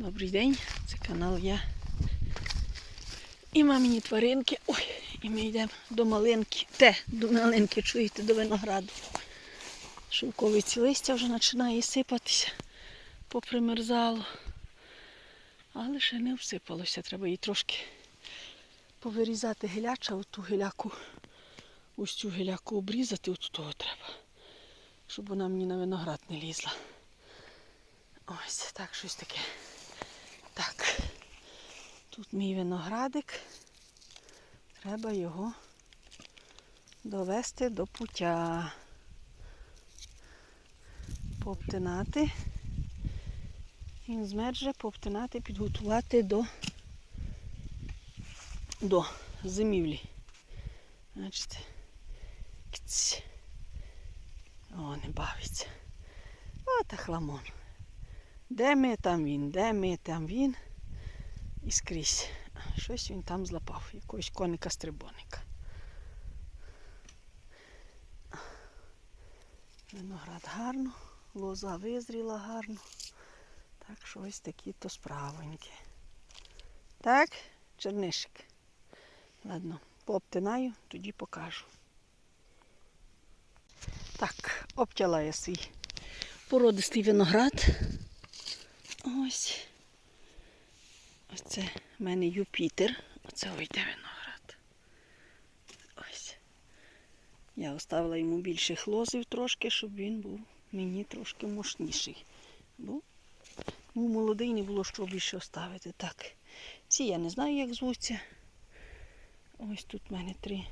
Добрий день, це канал я. І мамині тваринки. Ой, і ми йдемо до малинки. Те, до малинки, чуєте, до винограду. Шовковиці листя вже починає сипатися, попримерзало. Але ще не всипалося. Треба її трошки повирізати гіляча, оту гіляку, ось цю гіляку обрізати, от того треба, щоб вона мені на виноград не лізла. Ось так щось таке. Так. Тут мій виноградик. Треба його довести до пуття. Пообтинати. Він змерже, пообтинати, підготувати до, до зимівлі. Бачите? О, не бавиться. О, та хламон. Де ми, там він, де ми, там він. І скрізь. Щось він там злапав, якогось коника-стрибоника. Виноград гарно, лоза визріла гарно. Так що ось такі то справоньки. Так, чернишик. Ладно, пообтинаю, тоді покажу. Так, обтяла я свій породистий виноград. Ось. Оце в мене Юпітер. Оце вийде виноград. Ось. Я оставила йому більше хлозів трошки, щоб він був мені трошки мощніший. Бо ну, молодий не було що більше оставити. Так. Ці я не знаю, як звуться. Ось тут в мене три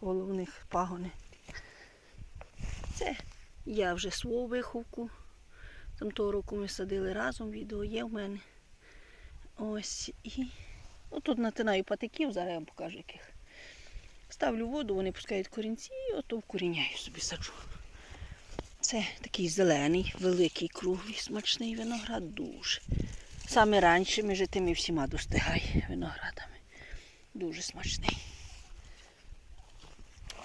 головних пагони. Це я вже свою виховку. Там того року ми садили разом, відео є в мене. Ось і ну, тут натинаю патиків, зараз я вам покажу яких. Ставлю воду, вони пускають корінці і ото вкоріняю собі саджу. Це такий зелений, великий, круглий, смачний виноград дуже. Саме раніше між тими всіма достигає виноградами. Дуже смачний.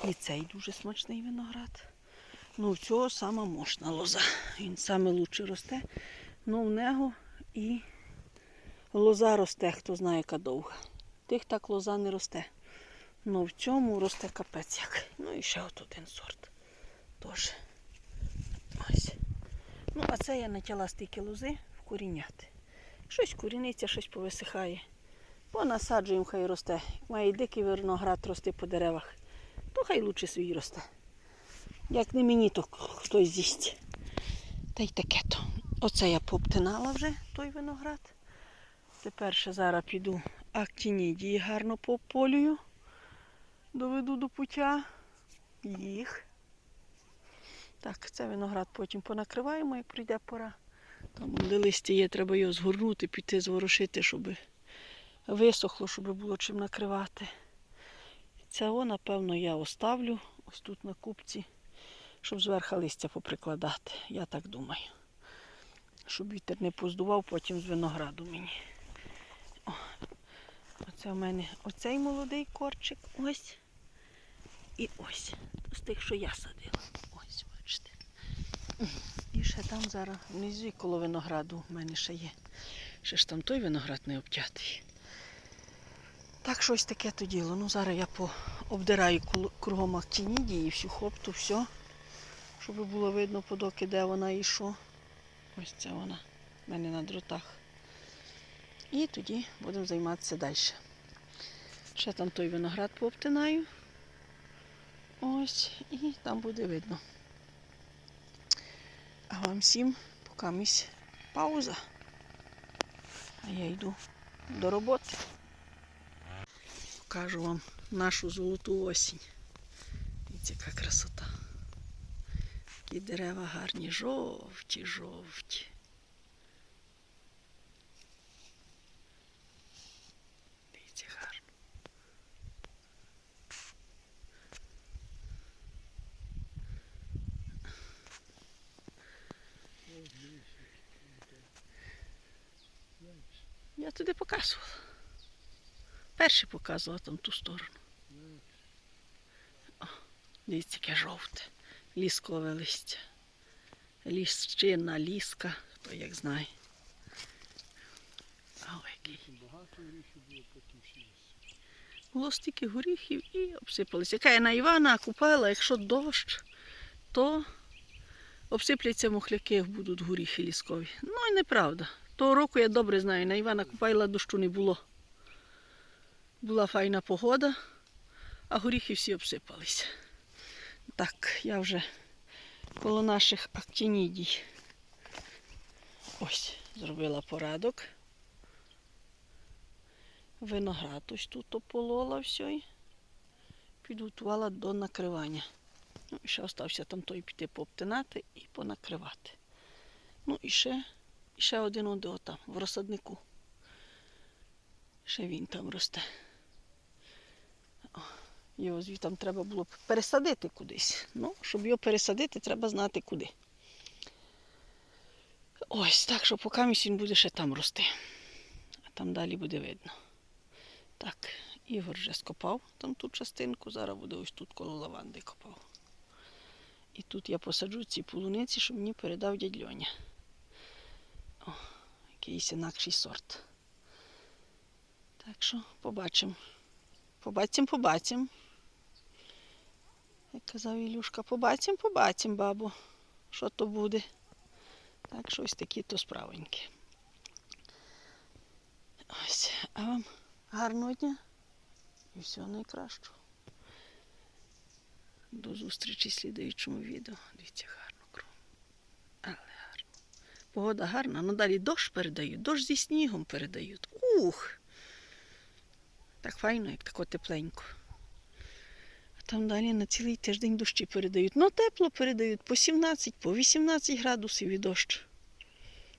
І цей дуже смачний виноград. Ну, в цього сама мощна лоза. Він саме лучше росте. Ну, в нього і лоза росте, хто знає, яка довга. Тих так лоза не росте. Ну в цьому росте капець як. Ну і ще от один сорт. Тож. Ось. Ну, а це я натяла стільки лози вкоріняти. Щось коріниться, щось повисихає. Понасаджуємо, хай росте. Має дикий виноград рости по деревах, то хай лучше свій росте. Як не мені, то хтось з'їсть. Та й таке то. Оце я пообтинала вже той виноград. Тепер ще зараз піду актінідії гарно пополюю. Доведу до пуття їх. Так, це виноград потім понакриваємо, як прийде пора. Там де листя є, треба його згорнути, піти зворушити, щоб висохло, щоб було чим накривати. Цього, напевно, я оставлю ось тут на купці, щоб зверху листя поприкладати. Я так думаю. Щоб вітер не поздував потім з винограду мені. О, оце в мене оцей молодий корчик. Ось. І ось. З тих, що я садила. Ось, бачите. І ще там зараз внизу коло винограду в мене ще є. Ще ж там той виноград не обтятий. Так, щось таке то діло. Ну, зараз я пообдираю кругом актінідії, всю хопту, все. Щоб було видно подоки, де вона і що. Ось це вона в мене на дротах. І тоді будемо займатися далі. Ще там той виноград пообтинаю. Ось, і там буде видно. А вам всім поки місь пауза. А я йду до роботи. Покажу вам нашу золоту осінь. Дивіться, яка красота. Такі дерева гарні, жовті, жовті. Дивіться, гарно. Я туди показувала. Перший показувала там ту сторону. О, дивіться, яке жовте. Ліскове листя. Ліщина, ліска, хто як знає. було, стільки горіхів і обсипалися. Яка я на Івана купила, якщо дощ, то обсипляться мухляки, як будуть горіхи ліскові. Ну і неправда. Того року я добре знаю, на Івана Купайла дощу не було. Була файна погода, а горіхи всі обсипалися. Так, я вже коло наших актінідій. Ось, зробила порадок. Виноград ось тут ополола все і підготувала до накривання. Ну, і ще остався там той піти пообтинати і понакривати. Ну і ще, і ще один один там, в розсаднику. Ще він там росте. Його звідти треба було б пересадити кудись. Ну, щоб його пересадити, треба знати куди. Ось, так що поки він буде ще там рости. А там далі буде видно. Так, Ігор вже скопав там ту частинку, зараз буде ось тут коло лаванди копав. І тут я посаджу ці полуниці, щоб мені передав дядь Льоня. О, якийсь інакший сорт. Так що побачимо. Побачимо, побачимо. Як казав Ілюшка, побачимо, побачимо, бабу, що то буде. Так що ось такі то справенькі. Ось, а вам гарного дня і всього найкращого. До зустрічі в слідуючому відео. Дивіться, гарно кров. Але гарно. Погода гарна, ну далі дощ передають, дощ зі снігом передають. Ух! Так файно, як тако тепленько. Там далі на цілий тиждень дощі передають. Ну, тепло передають по 17, по 18 градусів і дощ.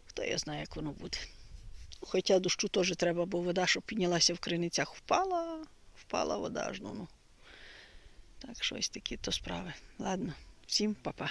Хто я знає, як воно буде. Хоча дощу теж треба, бо вода, що піднялася в криницях, впала, впала вода аж ну. ну. Так що ось такі то справи. Ладно, всім па-па.